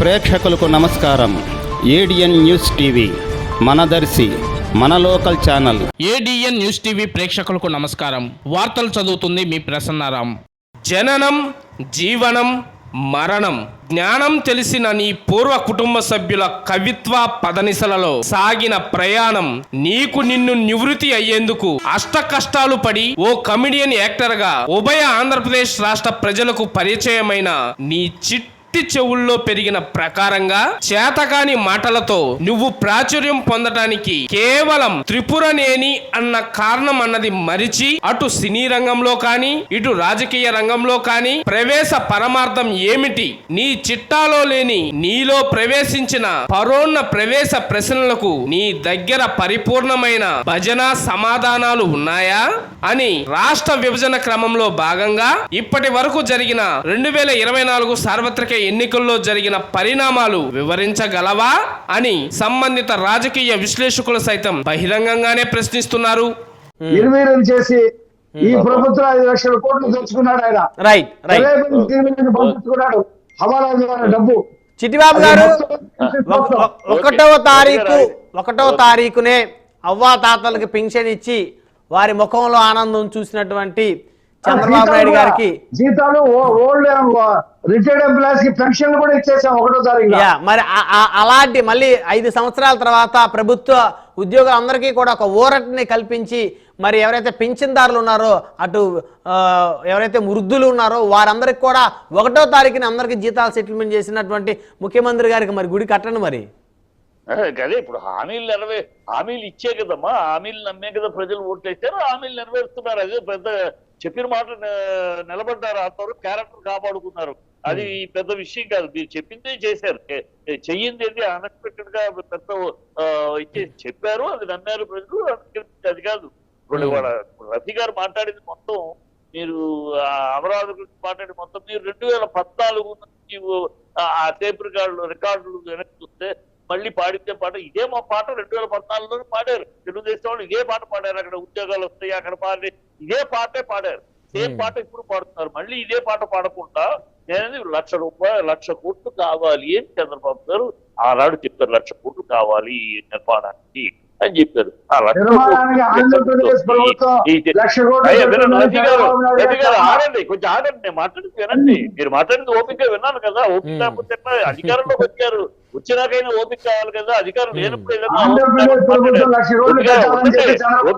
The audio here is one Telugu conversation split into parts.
ప్రేక్షకులకు నమస్కారం. ఏడిఎన్ న్యూస్ టీవీ మనదర్శి మన local channel. ADN news TV ప్రేక్షకులకు నమస్కారం. వార్తలు చదువుతుంది మీ ప్రసన్నారాం. జననం జీవనం మరణం. జ్ఞానం తెలిసిన నీ పూర్వ కుటుంబ సభ్యుల కవిత్వ పదనిసలలో సాగిన ప్రయాణం నీకు నిన్ను నివృత్తి అయ్యేందుకు అష్ట కష్టాలు పడి ఓ కమిడియన్ యాక్టర్గా ఉభయ ఆంధ్రప్రదేశ్ రాష్ట్ర ప్రజలకు పరిచయమైన నీ చిట్ చిట్టి చెవుల్లో పెరిగిన ప్రకారంగా చేతకాని మాటలతో నువ్వు ప్రాచుర్యం పొందటానికి కేవలం త్రిపురనేని అన్న కారణం అన్నది మరిచి అటు సినీ రంగంలో కానీ ఇటు రాజకీయ రంగంలో కానీ ప్రవేశ పరమార్థం ఏమిటి? నీ చిట్టాలో లేని నీలో ప్రవేశించిన పరోన్న ప్రవేశ ప్రశ్నలకు నీ దగ్గర పరిపూర్ణమైన భజన సమాధానాలు ఉన్నాయా? అని రాష్ట్ర విభజన క్రమంలో భాగంగా ఇప్పటి వరకు జరిగిన రెండు వేల ఇరవై నాలుగు సార్వత్రిక ఎన్నికల్లో జరిగిన పరిణామాలు వివరించగలవా అని సంబంధిత రాజకీయ విశ్లేషకులు సైతం బహిరంగంగానే ప్రశ్నిస్తున్నారు. నిర్వీర్యం చేసి ఈ ప్రభుత్వం ఐదు లక్షల కోట్లు తెచ్చుకున్నాడు ఆయన. రైట్ పంపించుకున్నాడు. హవాలా ద్వారా డబ్బు. చిట్టిబాబు గారు ఒకటవ తారీఖు ఒకటవ తారీఖునే అవ్వా తాతలకు పింఛన్ ఇచ్చి వారి ముఖంలో ఆనందం చూసినటువంటి చంద్రబాబు నాయుడు గారికి. జీతాలు ఓల్డ్ రిటైర్డ్ ఎంప్లాయీస్కి పెన్షన్ కూడా ఇచ్చేసాం ఒకటో తారీఖు మరి అలాంటి మళ్ళీ ఐదు సంవత్సరాల తర్వాత ప్రభుత్వ ఉద్యోగులందరికీ కూడా ఒక ఊరటిని కల్పించి మరి ఎవరైతే పింఛన్దారులు ఉన్నారో అటు ఎవరైతే వృద్ధులు ఉన్నారో వారందరికి కూడా ఒకటో తారీఖున అందరికీ జీతాలు సెటిల్మెంట్ చేసినటువంటి ముఖ్యమంత్రి గారికి మరి గుడి కట్టండి మరి. అదే ఇప్పుడు హామీలు నెరవే హామీలు ఇచ్చే కదమ్మా హామీలు నమ్మే కదా ప్రజలు ఓట్లు వేశారు హామీలు నెరవేరుస్తున్నారు. అదే పెద్ద చెప్పిన మాట నిలబడ్డారు అంతవరకు క్యారెక్టర్ కాపాడుకున్నారు. అది పెద్ద విషయం కాదు. మీరు చెప్పిందే చేశారు. చెయ్యింది ఏంటి? అన్ఎక్స్పెక్టెడ్గా పెద్ద చెప్పారు అది నమ్మారు ప్రజలు అది కాదు. ఇప్పుడు రఫీ గారు మాట్లాడింది మొత్తం మీరు ఆ అమరావతి గురించి మాట్లాడి మొత్తం మీరు రెండు వేల పద్నాలుగు నుంచి ఆ- ఆ టేప్ రికార్డులు రికార్డులు వెనక్కి చూస్తే మళ్ళీ పాడితే పాట. ఇదే మా పాట రెండు వేల పద్నాలుగులో పాడారు. తెలుగుదేశం వాళ్ళు ఇదే పాట పాడారు. అక్కడ ఉద్యోగాలు వస్తాయి అక్కడ పాడి ఇదే పాటే పాడారు. సేమ్ పాట ఇప్పుడు పాడుతున్నారు. మళ్ళీ ఇదే పాట పాడకుండా నేను లక్ష రూపాయలు లక్ష కోట్లు కావాలి అని చంద్రబాబు గారు ఆనాడు చెప్పారు. లక్ష కోట్లు కావాలి ఈ నిర్మాణానికి. అని చెప్పారు. ఆ లక్ష నిర్మాణానికి కోట్లు ఆంధ్రప్రదేశ్ ప్రభుత్వం ఈ- ఈ- లక్ష కోట్లు అయ్యా, వినండి, పెడుతుందని రఫీ గారు, చంద్రబాబు నాయుడు రఫీ గారు, గారు ఆగండి కొంచెం ఆగండి నేను మాట్లాడింది వినండి. మీరు మాట్లాడింది ఓపిక విన్నాను కదా ఓపిక లేకపోతే? అధికారంలోకి వచ్చారు. వచ్చినాకైనా ఓపిక కావాలి కదా అధికారం లేనప్పుడు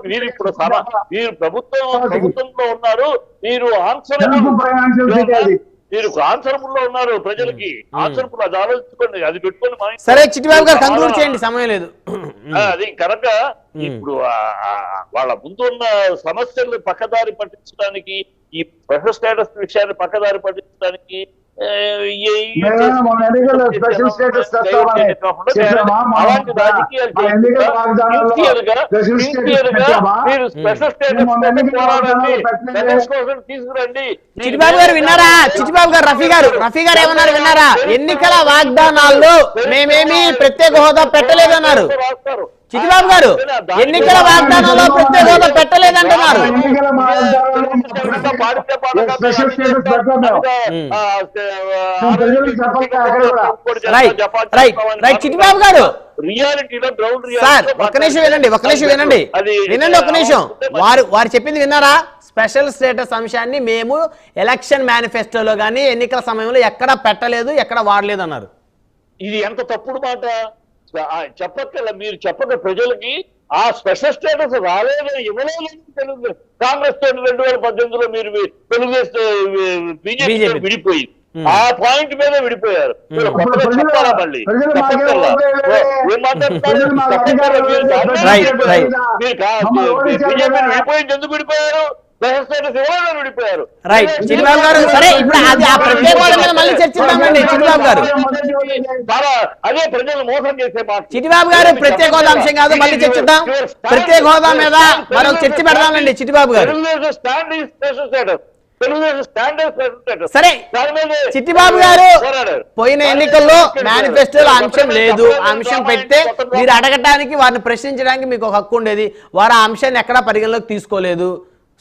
మీరు ఇప్పుడు సమ- మీరు ప్రభుత్వం ప్రభుత్వంలో ఉన్నారు మీరు ఆన్సర్ మీరు ఆన్సరబుల్లో ఉన్నారు ప్రజలకి. ఆన్సరబుల్ అది ఆలోచించుకోండి అది పెట్టుకొని సరే చిట్టిబాబు గారు కంక్లూడ్ చేయండి సమయం లేదు. అది కనుక ఇప్పుడు వాళ్ళ ముందు ఉన్న సమస్యలను పక్కదారి పట్టించడానికి ఈ స్పెషల్ స్టేటస్ విషయాన్ని పక్కదారి పట్టించడానికి స్పెషల్ స్టేటస్ చిట్టిబాబు గారు విన్నారా? చిట్టిబాబు గారు రఫీ గారు రఫీ గారు ఏమన్నారు విన్నారా? ఎన్నికల వాగ్దానాల్లో మేమేమి ప్రత్యేక హోదా పెట్టలేదన్నారు. రాస్తారు. చిట్టిబాబు గారు ఎన్నికల వాగ్దానాల్లో ప్రత్యేక హోదా పెట్టలేదంటున్నారు. చిట్టిబాబు గారు రియాలిటీలో గ్రౌండ్ సార్ ఒక్క నిమిషం వినండి ఒక్క నిమిషం వినండి. వినండి ఒక్క నిమిషం. వారు వారు చెప్పింది విన్నారా? స్పెషల్ స్టేటస్ అంశాన్ని మేము ఎలక్షన్ మేనిఫెస్టోలో కానీ ఎన్నికల సమయంలో ఎక్కడ పెట్టలేదు ఎక్కడ వాడలేదు అన్నారు. ఇది ఎంత తప్పుడు మాట? చెప్పక్కల మీరు చెప్పక ప్రజలకి ఆ స్పెషల్ స్టేటస్ రాలేదని ఇవ్వలేదు? తెలుగు కాంగ్రెస్ తోటి రెండు వేల పద్దెనిమిదిలో మీరు తెలుగుదేశం బీజేపీ. విడిపోయి. ఆ పాయింట్ మీద విడిపోయారు. చెప్పాలా మళ్ళీ. ఏం మాట్లాడుతున్నారు? మీరు బీజేపీ. విడిపోయింది ఎందుకు విడిపోయారు? రైట్ గారు సరే ఇప్పుడు అది ఆ ప్రత్యేక హోదా మీద మళ్ళీ చర్చిద్దామండి చిట్టిబాబు గారు. చాలా అదే ప్రజలు మోసం చేసే మాట చిట్టిబాబు గారు ప్రత్యేక హోదా అంశం కాదు మళ్ళీ చర్చిద్దాం. ప్రత్యేక హోదా మీద మరొక చర్చ పెడదామండి చిట్టిబాబు గారు. సరే చిట్టిబాబు గారు. పోయిన ఎన్నికల్లో మేనిఫెస్టోలో అంశం లేదు. అంశం పెడితే మీరు అడగటానికి వారిని ప్రశ్నించడానికి మీకు ఒక హక్కు ఉండేది. వారు ఆ అంశాన్ని ఎక్కడా పరిగణలోకి తీసుకోలేదు.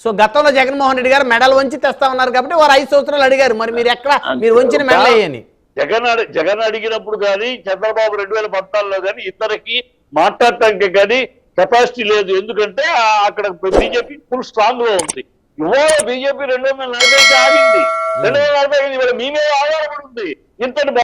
సో గతంలో జగన్మోహన్ రెడ్డి గారు మెడల్ వంచి తెస్తా ఉన్నారు కాబట్టి వారు ఐదు సంవత్సరాలు అడిగారు. మరి మీరు ఎక్కడ? మీరు వంచిన మెడల్ అయ్యని జగన్ జగన్ అడిగినప్పుడు కానీ చంద్రబాబు రెండు వేల పద్నాలుగులో కానీ ఇద్దరికి మాట్లాడటానికి కానీ కెపాసిటీ లేదు. ఎందుకంటే అక్కడ బీజేపీ ఫుల్ స్ట్రాంగ్లో ఉంది. ఇవాళ బీజేపీ రెండు వందల నలభై ఆగింది. రెండు వందల నలభై ఐదు ఇవాళ మీ మీద ఆధారపడి ఉంది. ఇంతటి